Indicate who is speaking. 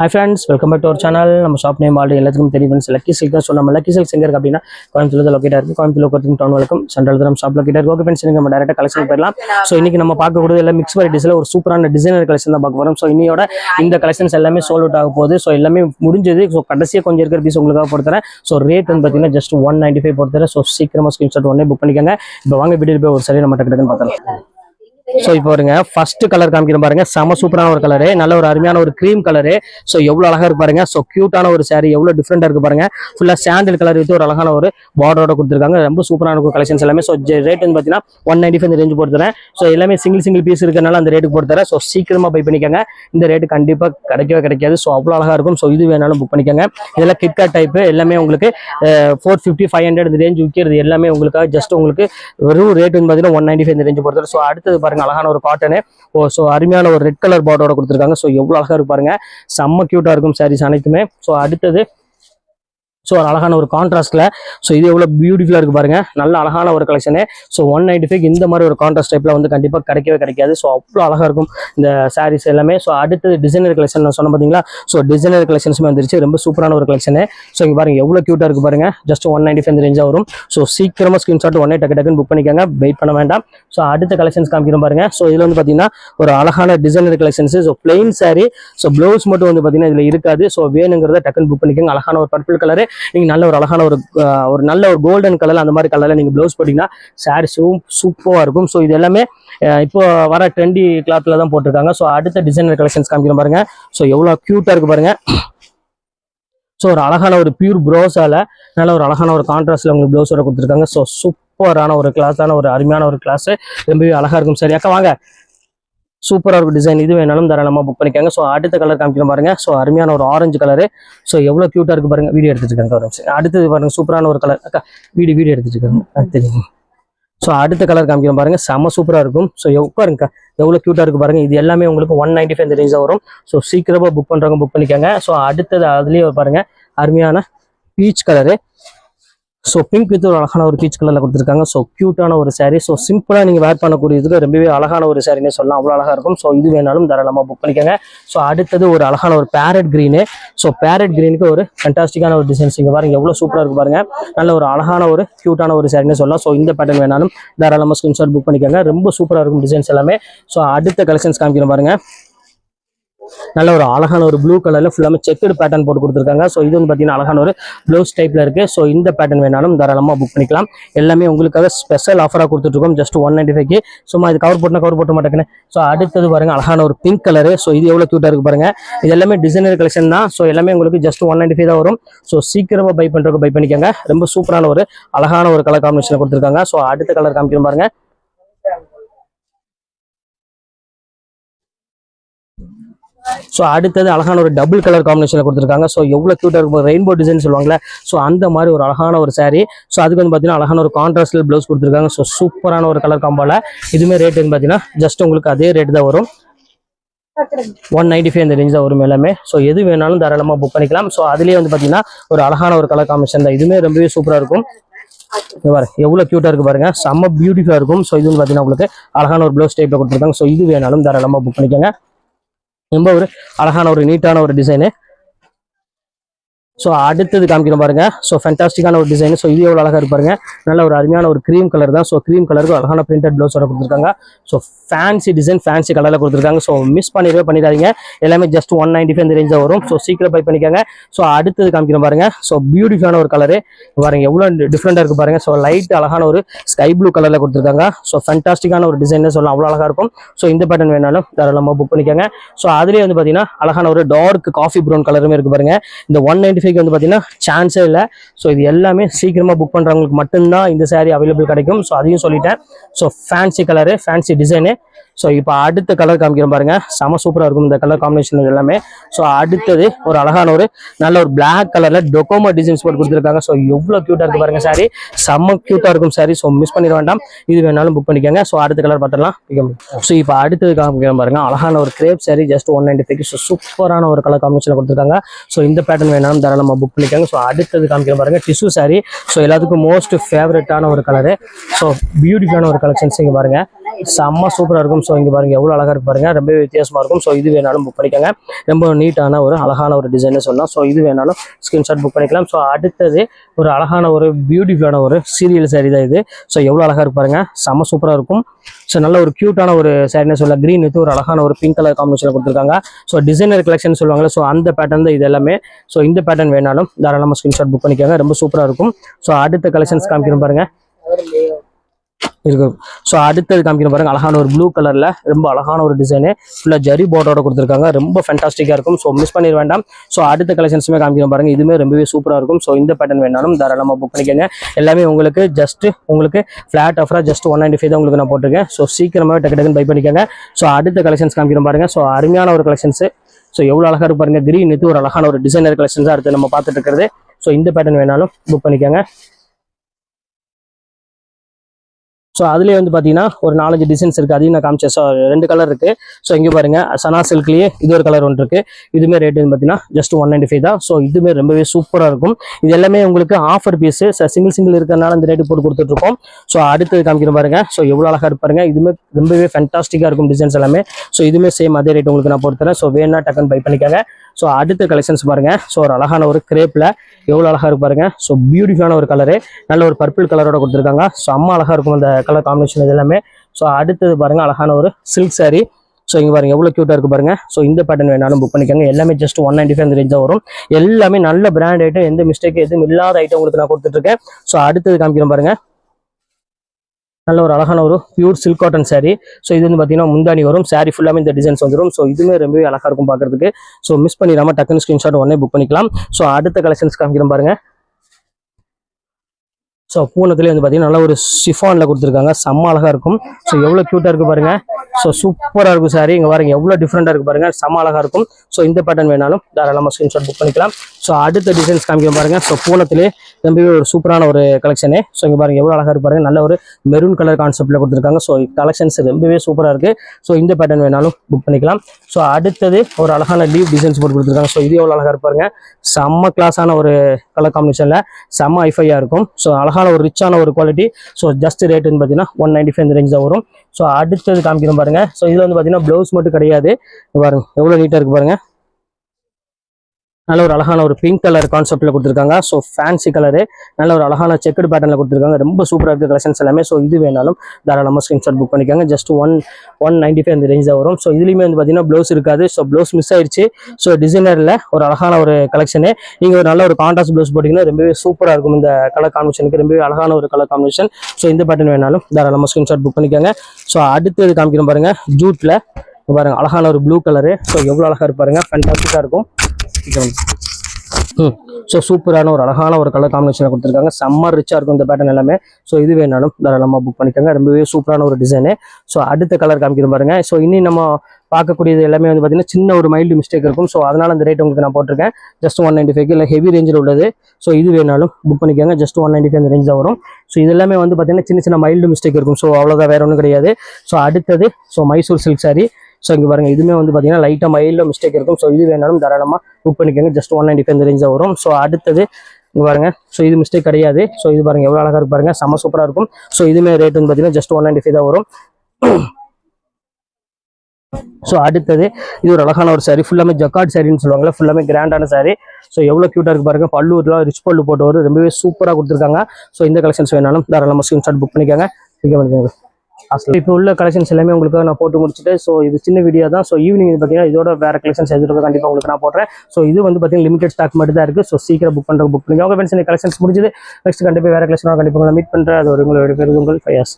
Speaker 1: Hi friends welcome back to our channel நம்ம shop name already எல்லாத்துக்கும் தெரியும் friends lucky silk so நம்ம lucky silk எங்க இருக்கு அப்படின்னா கோயம்புத்தூர் லொக்கேட்டாக இருக்குது கோயம்புத்தூர் லொக்கேட்டிங் டவுன் வழக்கம் சென்ட்ரல் நம்ம ஷாப் லொக்கேட்டாக இருக்கு. ஓகே ஃப்ரெண்ட்ஸ் நம்ம டேரெக்டாக கலெக்ஷன் போயிடலாம். ஸோ இன்னைக்கு நம்ம பார்க்கக்கூடிய எல்லாம் மிக்ஸ் வெரைட்டிஸில் ஒரு சூப்பரான டிசைனர் கலெக்ஷன் தான் பார்க்க போகிறோம் ஸோ இன்னையோட இந்த கலெக்ஷன்ஸ் எல்லாமே சோல் அவுட் ஆக போகுது. ஸோ எல்லாமே முடிஞ்சது. ஸோ கடைசியாக கொஞ்சம் இருக்கிற பீஸ் உங்களுக்காக பொறுத்தரேன் ஸோ ரேட் வந்து பார்த்தீங்கன்னா ஜஸ்ட் ஒன் நைன்டி ஃபைவ் பொறுத்தரேன் ஸோ சீக்கிரமாக ஸ்க்ரீன்ஷாட் ஒன்னே புக் பண்ணிக்கோங்க. இப்போ வாங்க வீடியோ போய் ஒரு சரி நம்ம டக்கு டக்குன்னு பார்த்தலாம் ஸோ இப்போ பாருங்க ஃபர்ஸ்ட் கலர் காமிக்கிற பாருங்க. செம சூப்பரான ஒரு கலரு நல்ல ஒரு அருமையான ஒரு க்ரீம் கலரு ஸோ எவ்வளோ அழகா இருக்கு பாருங்க. ஸோ கியூட்டான ஒரு சாரி எவ்வளோ டிஃப்ரெண்டா இருக்கு பாருங்க. ஃபுல்லா சாண்டில் கலர் வித்து ஒரு அழகான ஒரு பார்டரோட கொடுத்துருக்காங்க. ரொம்ப சூப்பரான இருக்கும் கலெக்ஷன்ஸ் எல்லாமே. ஸோ ரேட் வந்து பார்த்தீங்கன்னா ஒன் நைன்டி ஃபைவ் ரேஞ்ச் போட்டுறேன் ஸோ எல்லாமே சிங்கிள் சிங்கிள் பீஸ் இருக்கனால அந்த ரேட்டுக்கு போட்டுறேன் ஸோ சீக்கிரமா பை பண்ணிக்கோங்க. இந்த ரேட்டு கண்டிப்பா கிடைக்கவே கிடைக்காது. ஸோ அவ்வளோ அழகா இருக்கும். ஸோ இது வேணாலும் புக் பண்ணிக்கோங்க. இதெல்லாம் கிட்காட் டைப் எல்லாமே உங்களுக்கு ஃபோர் ஃபிஃப்டி ஃபைவ் ஹண்ட்ரட் இந்த ரேஞ்ச் விற்கிறது எல்லாமே உங்களுக்காக. ஜஸ்ட் உங்களுக்கு வெறும் ரேட் வந்து பார்த்தீங்கன்னா ஒன் நைன்டி ஃபைவ் இந்த ரேஞ்ச் போட்டுறேன் ஸோ அடுத்தது பாருங்க அழகான ஒரு காட்டனு ஓ ஸோ அருமையான ஒரு ரெட் கலர் பார்டரோட கொடுத்துருக்காங்க. ஸோ எவ்வளோ அழகாக இருக்கு பாருங்க. செம்ம க்யூட்டாக இருக்கும் சாரீஸ் அனைத்துமே. ஸோ அடுத்தது ஸோ ஒரு அழகான ஒரு கான்ட்ராஸ்ட்டில் ஸோ இது எவ்வளோ பியூட்டிஃபுல்லாக இருக்குது பாருங்க. நல்ல அழகான ஒரு collection so one ninety five இந்த மாதிரி ஒரு கான்ட்ராஸ்ட் டைப்ல வந்து கண்டிப்பாக கிடைக்கவே கிடைக்காது. ஸோ அவ்வளோ அழகாக இருக்கும் இந்த சாரீஸ் எல்லாமே. ஸோ அடுத்தது டிசைனர் கலெக்ஷன் நான் சொன்ன பார்த்தீங்களா ஸோ டிசைனர் கலெக்ஷன்ஸுமே வந்துருச்சு. ரொம்ப சூப்பரான ஒரு கலெக்ஷனு ஸோ இங்கே பாருங்கள் எவ்வளோ க்யூட்டாக இருக்குது பாருங்க. ஜஸ்ட் ஒன் நைன்டி ஃபைவ் ரேஞ்சாக வரும். ஸோ சீக்கிரமாக ஸ்க்ரீன்ஷாட் ஒன்னே டக்கு டக்குன்னு புக் பண்ணிக்கோங்க. வெயிட் பண்ண வேண்டாம். ஸோ அடுத்த கலெக்ஷன்ஸ் காமிக்கிறோம் பாருங்க. ஸோ இதில் வந்து பார்த்தீங்கன்னா ஒரு அழகான designer collections so plain sari so blouse மட்டும் வந்து பார்த்தீங்கன்னா இதில் இருக்காது. ஸோ வேணுங்கிறத டக்குன்னு புக் பண்ணிக்கோங்க. அழகான ஒரு பர்பிள் கலரு நீங்கள் நல்ல ஒரு அழகான ஒரு ஒரு நல்ல ஒரு கோல்டன் கலரில் அந்த மாதிரி கலரில் நீங்கள் ப்ளவுஸ் போட்டிங்கன்னா சாரீஸும் சூப்பராக இருக்கும். ஸோ இது எல்லாமே இப்போ வர ட்ரெண்டி கிளாத்தில் தான் போட்டிருக்காங்க. ஸோ அடுத்த டிசைனர் கலெக்ஷன்ஸ் காமிக்கிற பாருங்க. ஸோ எவ்வளோ க்யூட்டாக இருக்கு பாருங்க. ஸோ ஒரு அழகான ஒரு பியூர் ப்ரோஸால நல்ல ஒரு அழகான ஒரு கான்ட்ராஸ்ட்ல உங்களுக்கு ப்ளவுஸோட கொடுத்துருக்காங்க. ஸோ சூப்பரான ஒரு கிளாஸான ஒரு அருமையான ஒரு கிளாஸ் ரொம்பவே அழகா இருக்கும். சரி அக்கா வாங்க. சூப்பராக இருக்கும் டிசைன் இது வேணாலும் தாராளமாக புக் பண்ணிக்கங்க. ஸோ அடுத்த கலர் காமிக்கிறோம் பாருங்க. ஸோ அருமையான ஒரு ஆரஞ்சு கலரு ஸோ எவ்வளோ க்யூட்டாக இருக்கு பாருங்க. வீடியோ எடுத்துகிட்டு இருக்காங்க ஒரு நிமிஷம். அடுத்தது பாருங்க சூப்பரான ஒரு கலர் அக்கா வீடியோ வீடியோ எடுத்துட்டு இருக்காங்க தெரியும். ஸோ அடுத்த கலர் காமிக்கிறோம் பாருங்க. செம்ம சூப்பராக இருக்கும். ஸோ உட்காருங்க எவ்வளோ க்யூட்டாக இருக்கு பாருங்க. இது எல்லாமே உங்களுக்கு ஒன் நைன்டி ஃபைவ் ரேஞ்சாக வரும். ஸோ சீக்கிரமாக புக் பண்ணுறவங்க புக் பண்ணிக்கோங்க. ஸோ அடுத்தது அதுலேயே பாருங்க. அருமையான peach colour so pink with ஒரு அழகான ஒரு பீச் கலரில் கொடுத்துருக்காங்க. ஸோ க்யூட்டான ஒரு சாரீ ஸோ சிம்பிளாக நீங்கள் வேர் பண்ணக்கூடியதுக்கு ரொம்பவே அழகான ஒரு சாரினே சொல்லலாம். அவ்வளோ அழகாக இருக்கும். ஸோ இது வேணாலும் தாராளமாக புக் பண்ணிக்கோங்க. ஸோ அடுத்தது ஒரு அழகான ஒரு பேரட் க்ரீனு ஸோ பேரட் க்ரீனுக்கு ஒரு ஃபண்டாஸ்டிக்கான ஒரு டிசைன்ஸ் இங்கே பாருங்கள் எவ்வளோ சூப்பராக இருக்கும் பாருங்கள் நல்ல ஒரு அழகான ஒரு க்யூட்டான ஒரு சாரினே சொல்லலாம். ஸோ இந்த பேட்டர்ன் வேணாலும் தாராளமாக ஸ்கிரீன்ஷாட் புக் பண்ணிக்கோங்க. ரொம்ப சூப்பராக இருக்கும் டிசைன்ஸ் எல்லாமே. ஸோ அடுத்த கலெக்ஷன்ஸ் காமிக்கிறோம் பாருங்கள் நல்ல ஒரு அழகான ஒரு ப்ளூ கலர்ல ஃபுல்லாமே செக்குடு பேட்டர்ன் போட்டு கொடுத்துருக்காங்க. ஸோ இது வந்து பார்த்தீங்கன்னா அழகான ஒரு ப்ளவுஸ் டைப்ல இருக்கு. ஸோ இந்த பேட்டர்ன் வேணாலும் தாராளமாக புக் பண்ணிக்கலாம். எல்லாமே உங்களுக்காக ஸ்பெஷல் ஆஃபராக கொடுத்துட்ருக்கோம் ஜஸ்ட் ஒன் நைன்டி ஃபைவ்க்கு சும்மா இது கவர் போட்டுனா கவர் போட்ட மாட்டேங்குன்னு ஸோ அடுத்தது பாருங்க அழகான ஒரு பிங்க் கலரு ஸோ இது எவ்வளோ க்யூட்டாக இருக்கு பாருங்க. இது எல்லாமே டிசைனர் கலெக்ஷன் தான். ஸோ எல்லாமே உங்களுக்கு ஜஸ்ட் ஒன் நைன்டி ஃபைவ் தான் வரும். ஸோ சீக்கிரமாக பை பண்ணுறதுக்கு பை பண்ணிக்கோங்க. ரொம்ப சூப்பரான ஒரு அழகான ஒரு கலர் காம்பினேஷன் கொடுத்துருக்காங்க. ஸோ அடுத்த கலர் காமிக்கணும் பாருங்க. ஸோ அடுத்தது அழகான ஒரு டபுள் கலர் காம்பினேஷனில் கொடுத்துருக்காங்க. ஸோ எவ்வளோ க்யூட்டாக இருக்கும் ரெயின்போ டிசைன் சொல்லுவாங்களே ஸோ அந்த மாதிரி ஒரு அழகான ஒரு சாரீ ஸோ அதுக்கு வந்து பார்த்தீங்கன்னா அழகான ஒரு கான்ட்ராஸ்டில் ப்ளவுஸ் கொடுத்துருக்காங்க. ஸோ சூப்பரான ஒரு கலர் காம்போல இதுவுமே ரேட் வந்து பார்த்தீங்கன்னா ஜஸ்ட் உங்களுக்கு அதே ரேட் தான் வரும். ஒன் நைன்டி ஃபைவ் இந்த ரேஞ்ச் தான் வரும் எல்லாமே. ஸோ எது வேணாலும் தாராளமாக புக் பண்ணிக்கலாம். ஸோ அதுலேயே வந்து பார்த்தீங்கன்னா ஒரு அழகான ஒரு கலர் காம்பினேஷன் தான். இதுவுமே ரொம்பவே சூப்பராக இருக்கும். இங்க எவ்வளோ க்யூட்டாக இருக்கு பாருங்க. செம்ம பியூட்டிஃபுல்லாக இருக்கும். ஸோ இது வந்து பார்த்தீங்கன்னா உங்களுக்கு அழகான ஒரு ப்ளவுஸ் டைப்பில் கொடுத்துருக்காங்க. ஸோ இது வேணாலும் தாராளமாக புக் பண்ணிக்கோங்க. ரொம்ப ஒரு அழகான ஒரு நீட்டான ஒரு டிசைனு ஸோ அடுத்தது காமிக்கிறோம் பாருங்க. ஸோ ஃபென்டாஸ்டிக்கான ஒரு டிசைன் ஸோ இது எவ்வளோ அழகா இருப்பாருங்க பாருங்க. நல்ல ஒரு அருமையான ஒரு க்ரீம் கலர் தான். ஸோ க்ரீம் கலருக்கு அழகான பிரிண்டட் ப்ளவுஸோட கொடுத்துருக்காங்க. ஸோ ஃபேன்சி டிசைன் ஃபேன்சி கலரில் கொடுத்துருக்காங்க. ஸோ மிஸ் பண்ணிடவே பண்ணிடாதீங்க. எல்லாமே ஜஸ்ட் ஒன் நைன்டி ஃபைவ் இந்த ரேஞ்சாக வரும். ஸோ சீக்கிரம் பை பண்ணிக்கோங்க. ஸோ அடுத்தது காமிக்கிறோம் பாருங்க. ஸோ பியூட்டிஃபுல்லான ஒரு கலரு பாருங்க எவ்வளோ டிஃப்ரெண்டாக இருக்கு பாருங்க. ஸோ லைட் அழகான ஒரு ஸ்கை ப்ளூ கலரில் கொடுத்துருக்காங்க. ஸோ ஃபென்டாஸ்டிக்கான ஒரு டிசைன் சொல்லலாம். அவ்வளோ அழகா இருக்கும். ஸோ இந்த பேட்டர்ன் வேணாலும் தாராளமாக புக் பண்ணிக்கோங்க. ஸோ அதுலேயே வந்து பார்த்தீங்கன்னா அழகான ஒரு டார்க் காஃபி ப்ரௌன் கலருமே இருக்கு பாருங்க. இந்த ஒன் நைன்டி ஃபைவ்க்கு வந்து பார்த்தீங்கன்னா சான்ஸே இல்லை. ஸோ இது எல்லாமே சீக்கிரமாக புக் பண்ணுறவங்களுக்கு மட்டும்தான் இந்த சாரீ அவைலபிள் கிடைக்கும். ஸோ அதையும் சொல்லிட்டேன். So fancy colour fancy design so இப்போ அடுத்த கலர் காமிக்கிறோம் பாருங்க. செம சூப்பராக இருக்கும் இந்த கலர் காம்பினேஷன் எல்லாமே. ஸோ அடுத்தது ஒரு அழகான ஒரு நல்ல ஒரு பிளாக் கலர்ல டொக்கோமோ டிசைன்ஸ் போட்டு கொடுத்துருக்காங்க. ஸோ எவ்வளோ க்யூட்டாக இருக்கு பாருங்க சாரி செம்ம க்யூட்டாக இருக்கும் சாரி ஸோ மிஸ் பண்ணிட வேண்டாம். இது வேணாலும் புக் பண்ணிக்கோங்க. ஸோ அடுத்த கலர் பார்த்துடலாம். ஸோ இப்போ அடுத்தது காமிக்கிறோம் பாருங்க. அழகான ஒரு crepe sari just one ninety five so சூப்பரான ஒரு கலர் காம்பினேஷன் கொடுத்துருக்காங்க. ஸோ இந்த பேட்டர்ன் வேணாலும் தாராளமாக புக் பண்ணிக்கோங்க. ஸோ அடுத்தது காமிக்கிற பாருங்க டிஷ்யூ சாரி ஸோ எல்லாத்துக்கும் மோஸ்ட் ஃபேவரட்டான ஒரு கலரு ஸோ பியூட்டிஃபுல்லான ஒரு கலெக்ஷன்ஸ் இங்கே பாருங்க. செம்ம சூப்பராக இருக்கும். ஸோ இங்கே பாருங்க எவ்வளோ அழகாக இருக்கு பாருங்கள் ரொம்பவே வித்தியாசமாக இருக்கும். ஸோ இது வேணாலும் புக் பண்ணிக்கோங்க. ரொம்ப நீட்டான ஒரு அழகான ஒரு டிசைன்னு சொல்லலாம். ஸோ இது வேணாலும் ஸ்கிரீன்ஷாட் புக் பண்ணிக்கலாம். ஸோ அடுத்தது ஒரு அழகான ஒரு பியூட்டிஃபுல்லான ஒரு சீரியல் சாரி தான் இது. ஸோ எவ்வளோ அழகாக இருக்கு பாருங்க. செம்ம சூப்பராக இருக்கும். ஸோ நல்ல ஒரு க்யூட்டான ஒரு சாரின்னு சொல்ல க்ரீன் வித் ஒரு அழகான ஒரு பிங்க் கலர் காம்பினேஷன் கொடுத்துருக்காங்க. ஸோ டிசைனர் கலெக்ஷன் சொல்லுவாங்க ஸோ அந்த பேட்டர்ன் தான் இது எல்லாமே. ஸோ இந்த பேட்டர்ன் வேணாலும் தாராளமாக ஸ்கிரீன்ஷாட் புக் பண்ணிக்கோங்க. ரொம்ப சூப்பராக இருக்கும். ஸோ அடுத்த கலெக்ஷன்ஸ் காமிக்கிறோம் பாருங்க. இருக்கும் ஸோ அடுத்தது காமிக்கிற பாருங்க. அழகான ஒரு ப்ளூ கலர்ல ரொம்ப அழகான ஒரு டிசைனு ஃபுல்லாக ஜரி போர்டோட கொடுத்துருக்காங்க. ரொம்ப ஃபேண்டாஸ்டிக்காக இருக்கும். ஸோ மிஸ் பண்ணிட வேண்டாம். ஸோ அடுத்த கலெக்ஷன்ஸுமே காமிக்கிற பாருங்க. இதுவுமே ரொம்பவே சூப்பராக இருக்கும். ஸோ இந்த பேட்டர்ன் வேணாலும் தாராளமாக புக் பண்ணிக்கோங்க. எல்லாமே உங்களுக்கு ஜஸ்ட் உங்களுக்கு ஃபிளாட் ஆஃபராக ஜஸ்ட் ஒன் நைன்டி ஃபைவ் தான் உங்களுக்கு நான் போட்டிருக்கேன். ஸோ சீக்கிரமாக டக்கு டக்குன்னு பை பண்ணிக்கோங்க. ஸோ அடுத்த கலெக்ஷன்ஸ் காமிக்கிற பாருங்க. ஸோ அருமையான ஒரு கலெக்ஷன்ஸ் ஸோ எவ்வளோ அழகாக இருக்கு பாருங்க. கிரீன் வித் ஒரு அழகான ஒரு டிசைனர் கலெக்ஷன்ஸ் அடுத்து நம்ம பார்த்துட்டு இருக்கிறது. ஸோ இந்த பேட்டர்ன் வேணாலும் புக் பண்ணிக்கோங்க. ஸோ அதுலேயே வந்து பார்த்தீங்கன்னா ஒரு நாலஞ்சு டிசைன்ஸ் இருக்குது அதையும் நான் காமிச்சேன். ஸோ ரெண்டு கலர் இருக்குது ஸோ இங்கே பாருங்க. சனா சில்க்லேயே இது ஒரு கலர் ஒன்று இருக்குது இதுவுமே ரேட் வந்து பார்த்தீங்கன்னா ஜஸ்ட் ஒன் நைன்டி ஃபைவ் தான். ஸோ இதுவுமே ரொம்பவே சூப்பராக இருக்கும். இது எல்லாமே உங்களுக்கு ஆஃபர் பீஸு சிங்கிள் சிங்கிள் இருக்கிறனால இந்த ரேட்டு போட்டு கொடுத்துட்ருக்கோம். ஸோ அடுத்தது காமிக்கிறோம் பாருங்க. ஸோ எவ்வளோ அழகாக இருப்பாருங்க இதுவுமே ரொம்பவே ஃபென்டாஸ்டிக்காக இருக்கும் டிசைன்ஸ் எல்லாமே. ஸோ இதுவுமே சேம் அதே ரேட் உங்களுக்கு நான் போட்டுறேன் ஸோ வேணா டக்குன்னு பை பண்ணிக்காங்க. ஸோ அடுத்த கலெக்ஷன்ஸ் பாருங்க. ஸோ ஒரு அழகான ஒரு கிரேப்பில் எவ்வளோ அழகாக இருக்கு பாருங்க. ஸோ பியூட்டிஃபுல்லான ஒரு கலரு நல்ல ஒரு பர்பிள் கலரோட கொடுத்துருக்காங்க. ஸோ அம்மா அழகாக இருக்கும் அந்த கலர் காம்பினேஷன் இது எல்லாமே. ஸோ அடுத்தது பாருங்க அழகான ஒரு சில்க் saree. ஸோ இங்கே பாருங்க எவ்வளோ க்யூட்டாக இருக்கு பாருங்க. ஸோ இந்த பேட்டர்ன் வேணாலும் புக் பண்ணிக்கோங்க. எல்லாமே ஜஸ்ட் ஒன் நைன்டி ஃபைவ் அந்த ரேஞ்ச் வரும். எல்லாமே நல்ல பிராண்ட் ஐட்டம் எந்த மிஸ்டேக் எதுவும் இல்லாத ஐட்டம் உங்களுக்கு நான் கொடுத்துட்ருக்கேன் ஸோ அடுத்தது காமிக்கிறேன் பாருங்க. நல்ல ஒரு அழகான ஒரு pure silk cotton sari so இது வந்து பார்த்தீங்கன்னா முந்தானி வரும். Saree ஃபுல்லாமே இந்த டிசைன்ஸ் வந்துடும் ஸோ இதுவுமே ரொம்பவே அழகாக இருக்கும் பார்க்குறதுக்கு ஸோ மிஸ் பண்ணிடாம டக்குன்னு ஸ்க்ரீன்ஷாட் உடனே புக் பண்ணிக்கலாம். ஸோ அடுத்த கலெக்ஷன்ஸ் காமிக்கிறோம் பாருங்க. ஸோ பூனத்துலேயே வந்து பார்த்தீங்கன்னா நல்ல ஒரு ஷிஃபானில் கொடுத்துருக்காங்க. செம்ம அழகாக இருக்கும். ஸோ எவ்வளோ க்யூட்டாக இருக்குது பாருங்க. ஸோ சூப்பராக இருக்கும் சாரி இங்கே பாருங்க எவ்வளோ டிஃப்ரெண்ட்டாக இருக்குது பாருங்க. செம்ம அழகாக இருக்கும். ஸோ இந்த பேட்டர்ன் வேணாலும் தாராளமாக ஸ்க்ரீன்ஷாட் புக் பண்ணிக்கலாம். ஸோ அடுத்த டிசைன்ஸ் காமிக்கிறோம் பாருங்க. ஸோ பூனத்திலே ரொம்பவே ஒரு சூப்பரான ஒரு கலெக்ஷனு ஸோ இங்கே பாருங்க எவ்வளோ அழகாக இருப்பாருங்க நல்ல ஒரு மெரூன் கலர் கான்செப்ட்டில் கொடுத்துருக்காங்க. ஸோ கலெக்ஷன்ஸ் ரொம்பவே சூப்பராக இருக்குது ஸோ இந்த பேட்டர்ன் வேணாலும் புக் பண்ணிக்கலாம். ஸோ அடுத்தது ஒரு அழகான லீவ் டிசைன்ஸ் போட்டு கொடுத்துருக்காங்க. ஸோ இது எவ்வளோ அழகாக இருப்பாருங்க செம்ம கிளாஸான ஒரு கலர் காம்பினேஷனில் செம்ம ஐஃபையாக இருக்கும். ஸோ அழகான ஒரு ரிச்சான ஒரு குவாலிட்டி ஸோ ஜஸ்ட் ரேட்டுன்னு பார்த்தீங்கன்னா ஒன் நைன்டி ஃபைவ் இந்த ரேஞ்ச் தான் வரும். ஸோ அடுத்தது காமிக்கிறோம் பாருங்க. ஸோ இதில் வந்து பார்த்தீங்கன்னா ப்ளவுஸ் மட்டும் கிடையாது. பாருங்க எவ்வளோ நீட்டாக இருக்கு பாருங்க. நல்ல ஒரு அழகான ஒரு பிங்க் கலர் கான்செப்ட்ல கொடுத்துருக்காங்க. ஸோ ஃபேன்சி கலரு நல்ல ஒரு அழகான செக்குடு பேட்டர்ல கொடுத்துருக்காங்க. ரொம்ப சூப்பராக இருக்குது கலெக்ஷன்ஸ் எல்லாமே. ஸோ இது வேணாலும் தாராளமாக ஸ்க்ரீன்ஷாட் புக் பண்ணிக்காங்க. Just one one ninety five அந்த ரேஞ்ச் தான் வரும். ஸோ இதுலேயுமே வந்து பார்த்தீங்கன்னா ப்ளவுஸ் இருக்காது. ஸோ ப்ளவுஸ் மிஸ் ஆயிடுச்சு ஸோ டிசைனரில் ஒரு அழகான ஒரு கலெக்ஷனு நீங்கள் ஒரு நல்ல ஒரு கான்ட்ராஸ்ட் ப்ளவுஸ் போட்டிங்கன்னா ரொம்பவே சூப்பராக இருக்கும் இந்த கலர் காம்பினேஷனுக்கு ரொம்பவே அழகான ஒரு கலர் காம்பினேஷன் ஸோ இந்த பேட்டர்ன் வேணாலும் தாராளமாக ஸ்க்ரீன்ஷாட் புக் பண்ணிக்காங்க. ஸோ அடுத்தது காமிக்கிறோம் பாருங்க. ஜூட்டில் பாருங்க அழகான ஒரு ப்ளூ கலரு ஸோ எவ்வளோ அழகாக இருப்பாருங்க ஃபேண்டாஸ்டிக்காக இருக்கும். ம். ஸோ சூப்பரான ஒரு அழகான ஒரு கலர் காம்பினேஷன் கொடுத்துருக்காங்க. செம்ம ரிச்சாக இருக்கும் இந்த பேட்டர்ன் எல்லாமே. ஸோ இது வேணாலும் தாராளமாக புக் பண்ணிக்கோங்க. ரொம்பவே சூப்பரான ஒரு டிசைனு ஸோ அடுத்த கலர் காமிக்கிறோம் பாருங்க. ஸோ இனி நம்ம பார்க்கக்கூடியது எல்லாமே வந்து பார்த்தீங்கன்னா சின்ன ஒரு மைல்டு மிஸ்டேக் இருக்கும். ஸோ அதனால அந்த ரேட் உங்களுக்கு நான் போட்டிருக்கேன். ஜஸ்ட் ஒன் நைன்டி ஃபைவ் இல்லை ஹெவி ரேஞ்சில் உள்ளது. ஸோ இது வேணாலும் புக் பண்ணிக்கோங்க. ஜஸ்ட் ஒன் நைன்டி ஃபைவ் அந்த ரேஞ்ச் தான் வரும். ஸோ இது எல்லாமே வந்து பார்த்தீங்கன்னா சின்ன சின்ன மைல்டு மிஸ்டேக் இருக்கும். ஸோ அவ்வளோதான் வேற ஒன்றும் கிடையாது. ஸோ அடுத்தது so Mysore silk saree. So இங்கே பாருங்க இதுவுமே வந்து பார்த்தீங்கன்னா லைட்டாக மைல்டில் மிஸ்டேக் இருக்கும். ஸோ இது வேணாலும் தாராளமாக புக் பண்ணிக்கோங்க. ஜஸ்ட் ஒன் நைன்டி ஃபைவ் ரேஞ்சாக வரும். ஸோ அடுத்தது இங்கே பாருங்க. ஸோ இது மிஸ்டேக் கிடையாது. ஸோ இது பாருங்க எவ்வளோ அழகாக இருக்கு பாருங்க. செம்ம சூப்பராக இருக்கும். ஸோ இதுவுமே ரேட் வந்து பார்த்தீங்கன்னா ஜஸ்ட் ஒன் நைன்டி ஃபைவ் தான் வரும். ஸோ அடுத்தது இது ஒரு அழகான ஒரு சாரி ஃபுல்லாமே ஜக்கார்ட் சாரின்னு சொல்லுவாங்கல்ல. ஃபுல்லாமே கிராண்டான சாரி ஸோ எவ்வளோ க்யூட்டாக இருக்கு பாருங்க. பல்லூர்லாம் ரிச் பல்லு போட்டு வரும் ரொம்பவே சூப்பராக கொடுத்துருக்காங்க. ஸோ இந்த கலெக்ஷன்ஸ் வேணாலும் தாராளமாக ஸ்கிரீன்ஷாட் புக் பண்ணிக்கோங்க. இங்கே பண்ணிக்கோங்க இப்போ உள்ள கலெக்ஷன்ஸ் எல்லாமே உங்களுக்கு நான் போட்டு முடிச்சுட்டு ஸோ இது சின்ன வீடியோ தான். ஸோ ஈவினிங் பார்த்தீங்கன்னா இதோட வேற கலெக்ஷன்ஸ் எதிர்ப்பு கண்டிப்பாக உங்களுக்கு நான் போடுறேன். ஸோ இது வந்து பார்த்தீங்கன்னா லிமிடெட் ஸ்டாக் மட்டும் தான் இருக்குது ஸோ சீக்கிரம் புக் பண்ணுற புக் பண்ணி உங்கள் ஃப்ரெண்ட்ஸ் கலெக்ஷன்ஸ் முடிஞ்சது நெக்ஸ்ட் கண்டிப்பாக வேற கலெக்ஷனாக கண்டிப்பாக மீட் பண்ணுறேன் அது ஒரு உங்களோட பேர் உங்கள் ஃபையாஸ்